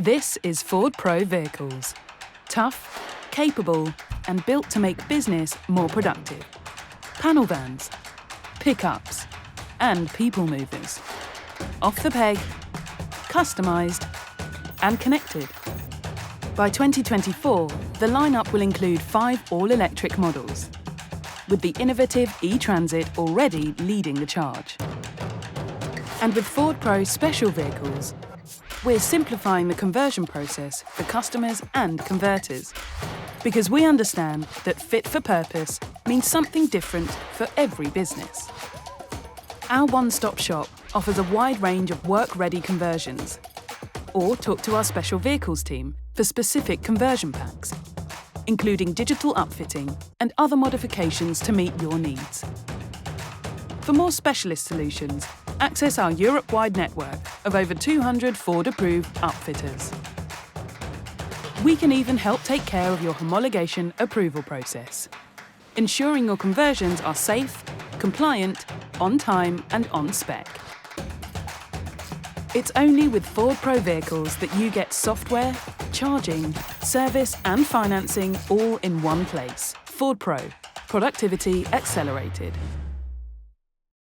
This is Ford Pro Vehicles. Tough, capable, and built to make business more productive. Panel vans, pickups, and people movers. Off the peg, customised, and connected. By 2024, the lineup will include five all electric models, with the innovative e Transit already leading the charge. And with Ford Pro special vehicles, we're simplifying the conversion process for customers and converters. Because we understand that fit for purpose means something different for every business. Our one stop shop offers a wide range of work ready conversions. Or talk to our special vehicles team for specific conversion packs, including digital upfitting and other modifications to meet your needs. For more specialist solutions, access our Europe wide network of over 200 Ford approved upfitters. We can even help take care of your homologation approval process, ensuring your conversions are safe, compliant, on time, and on spec. It's only with Ford Pro vehicles that you get software, charging, service, and financing all in one place. Ford Pro. Productivity accelerated.